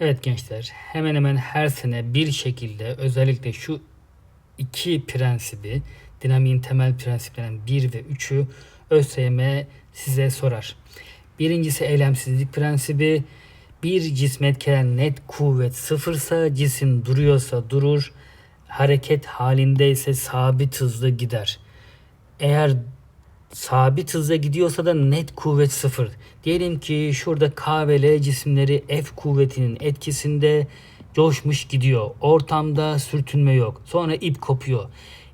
Evet gençler hemen hemen her sene bir şekilde özellikle şu iki prensibi dinamiğin temel prensiplerinden 1 ve 3'ü ÖSYM size sorar. Birincisi eylemsizlik prensibi. Bir cisme etkilen net kuvvet sıfırsa cisim duruyorsa durur. Hareket halindeyse sabit hızlı gider. Eğer sabit hızla gidiyorsa da net kuvvet sıfır. Diyelim ki şurada K ve L cisimleri F kuvvetinin etkisinde coşmuş gidiyor. Ortamda sürtünme yok. Sonra ip kopuyor.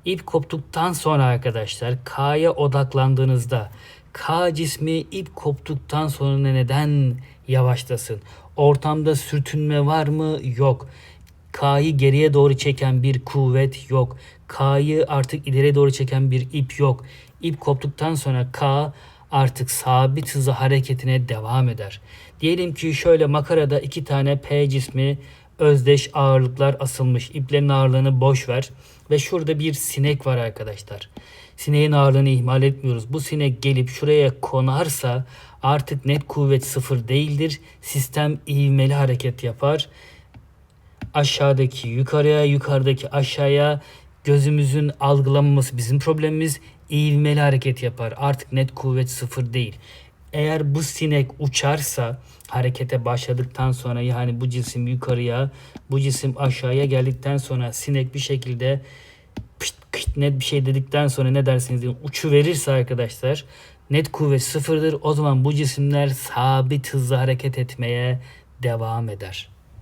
İp koptuktan sonra arkadaşlar K'ya odaklandığınızda K cismi ip koptuktan sonra neden yavaşlasın? Ortamda sürtünme var mı? Yok. K'yı geriye doğru çeken bir kuvvet yok. K'yı artık ileriye doğru çeken bir ip yok. İp koptuktan sonra K artık sabit hızı hareketine devam eder. Diyelim ki şöyle makarada iki tane P cismi özdeş ağırlıklar asılmış. İplerin ağırlığını boş ver. Ve şurada bir sinek var arkadaşlar. Sineğin ağırlığını ihmal etmiyoruz. Bu sinek gelip şuraya konarsa artık net kuvvet sıfır değildir. Sistem ivmeli hareket yapar aşağıdaki yukarıya, yukarıdaki aşağıya gözümüzün algılamaması bizim problemimiz. İvmeli hareket yapar. Artık net kuvvet sıfır değil. Eğer bu sinek uçarsa harekete başladıktan sonra yani bu cisim yukarıya, bu cisim aşağıya geldikten sonra sinek bir şekilde pişt, kışt net bir şey dedikten sonra ne dersiniz deyin uçu verirse arkadaşlar net kuvvet sıfırdır. O zaman bu cisimler sabit hızla hareket etmeye devam eder.